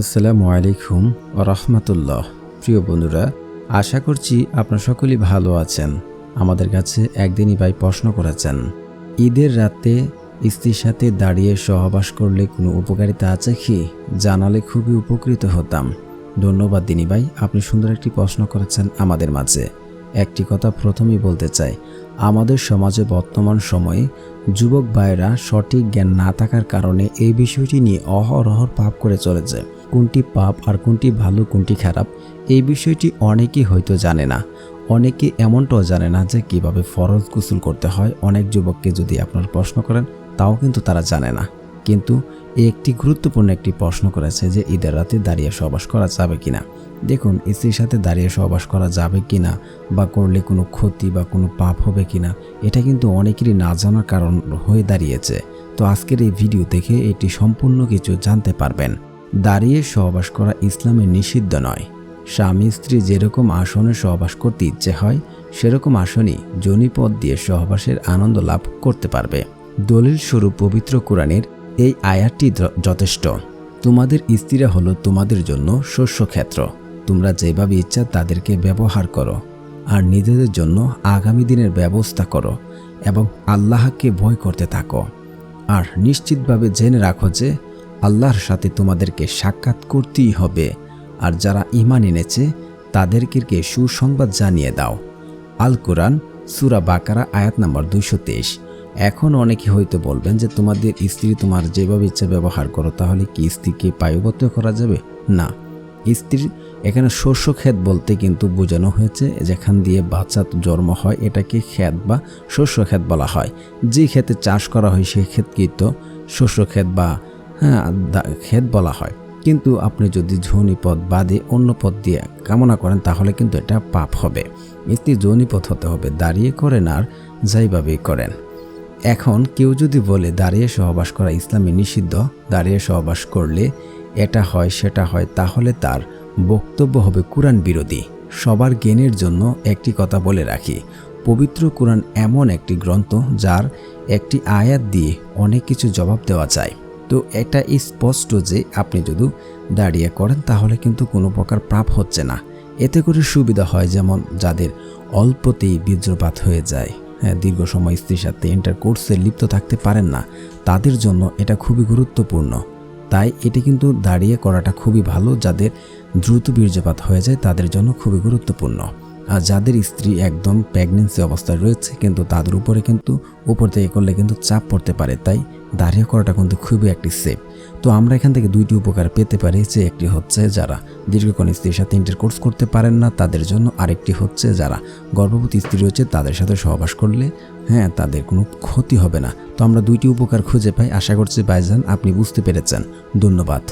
আসসালামু আলাইকুম রহমতুল্লাহ। প্রিয় বন্ধুরা, আশা করছি আপনারা সকলেই ভালো আছেন। আমাদের কাছে একদিনই ভাই প্রশ্ন করেছেন, ঈদের রাতে স্ত্রীর সাথে দাঁড়িয়ে সহবাস করলে কোনো উপকারিতা আছে কি? জানালে খুবই উপকৃত হতাম। ধন্যবাদ দিনী ভাই, আপনি সুন্দর একটি প্রশ্ন করেছেন আমাদের মাঝে। একটি কথা প্রথমেই বলতে চাই, আমাদের সমাজে বর্তমান সময়ে যুবক ভাইয়েরা সঠিক জ্ঞান না থাকার কারণে এই বিষয়টি নিয়ে অহরহর পাপ করে চলেছে। কোনটি পাপ আর কোনটি ভালো, কোনটি খারাপ, এই বিষয়টি অনেকেই হয়তো জানে না। অনেকে এমনটাও জানে না যে কীভাবে ফরজ গোসল করতে হয়। অনেক যুবককে যদি আপনার প্রশ্ন করেন, তাও কিন্তু তারা জানে না। কিন্তু একটি গুরুত্বপূর্ণ একটি প্রশ্ন করেছে যে ঈদের রাতে দাঁড়িয়ে সহবাস করা যাবে কিনা। দেখুন, স্ত্রীর সাথে দাঁড়িয়ে সহবাস করা যাবে কিনা বা করলে কোনো ক্ষতি বা কোনো পাপ হবে কিনা, এটা কিন্তু অনেকেরই না জানার কারণ হয়ে দাঁড়িয়েছে। তো আজকের এই ভিডিও দেখে এটি সম্পূর্ণ কিছু জানতে পারবেন। দাঁড়িয়ে সহবাস করা ইসলামে নিষিদ্ধ নয়। স্বামী স্ত্রী যেরকম আসনে সহবাস করতে ইচ্ছে হয়, সেরকম আসনই জনিপদ দিয়ে সহবাসের আনন্দ লাভ করতে পারবে। দলিল স্বরূপ পবিত্র কোরআনের এই আয়াতটি যথেষ্ট। তোমাদের স্ত্রীরা হলো তোমাদের জন্য শস্যক্ষেত্র। তোমরা যেভাবে ইচ্ছা তাদেরকে ব্যবহার করো। আর নিজেদের জন্য আগামী দিনের ব্যবস্থা করো এবং আল্লাহকে ভয় করতে থাকো। আর নিশ্চিতভাবে জেনে রাখো যে আল্লাহর সাথে তোমাদেরকে সাক্ষাৎ করতেই হবে। আর যারা ইমান এনেছে, তাদেরকে সুসংবাদ জানিয়ে দাও। আল কোরআন, সুরা বাকারা, আয়াত নাম্বার দুইশো তেইশ। এখন অনেকে হয়তো বলবেন যে, তোমাদের স্ত্রী তোমার যেভাবে ইচ্ছা ব্যবহার করো, তাহলে কি স্ত্রীকে পায়ুবত্য করা যাবে? না। স্ত্রীর এখানে শস্য ক্ষেত বলতে কিন্তু বোঝানো হয়েছে, যেখান দিয়ে বাচ্চা জন্ম হয়, এটাকে ক্ষেত বা শস্য ক্ষেত বলা হয়। যে ক্ষেতে চাষ করা হয় সেই ক্ষেতকেই তো শস্য ক্ষেত বা হ্যাঁ দা- ক্ষেত বলা হয়। কিন্তু আপনি যদি ঝনি পথ বাদে অন্য পথ দিয়ে কামনা করেন, তাহলে কিন্তু এটা পাপ হবে। স্ত্রী যৌনি পথ হতে হবে, দাঁড়িয়ে করেন আর যাইভাবেই করেন। এখন কেউ যদি বলে, দাঁড়িয়ে সহবাস করা ইসলামে নিষিদ্ধ, দাঁড়িয়ে সহবাস করলে এটা হয়, সেটা হয়, তাহলে তার বক্তব্য হবে কোরআন বিরোধী। সবার জ্ঞানের জন্য একটি কথা বলে রাখি, পবিত্র কোরআন এমন একটি গ্রন্থ, যার একটি আয়াত দিয়ে অনেক কিছু জবাব দেওয়া যায়। তো এটা স্পষ্ট যে আপনি যদি দাঁড়িয়ে করেন, তাহলে কিন্তু কোনো প্রকার পাপ হচ্ছে না। এতে করে সুবিধা হয় যেমন যাদের অল্পতেই বীর্যপাত হয়ে যায়। হ্যাঁ দীর্ঘ সময় স্ত্রীর সাথে ইন্টার কোর্সে লিপ্ত থাকতে পারেন না। তাদের জন্য এটা খুবই গুরুত্বপূর্ণ। তাই এটি কিন্তু দাঁড়িয়ে করাটা খুবই ভালো। যাদের দ্রুত বীর্যপাত হয়ে যায়, তাদের জন্য খুবই গুরুত্বপূর্ণ। আর যাদের স্ত্রী একদম প্রেগনেন্সি অবস্থায় রয়েছে, কিন্তু তাদের উপরে কিন্তু, উপর থেকে করলে কিন্তু চাপ পড়তে পারে। তাই দাঁড়িয়ে করাটা কিন্তু খুবই একটি সেফ তো আমরা এখান থেকে দুইটি উপকার পেতে পারি, যে একটি হচ্ছে যারা দীর্ঘক্ষণ স্ত্রীর সাথে ইন্টারকোর্স করতে পারেন না, তাদের জন্য আরেকটি হচ্ছে যারা গর্ভবতী স্ত্রী রয়েছে, তাদের সাথে সহবাস করলে হ্যাঁ তাদের কোনো ক্ষতি হবে না। তো আমরা দুইটি উপকার খুঁজে পাই। আশা করছি বাইজান আপনি বুঝতে পেরেছেন। ধন্যবাদ।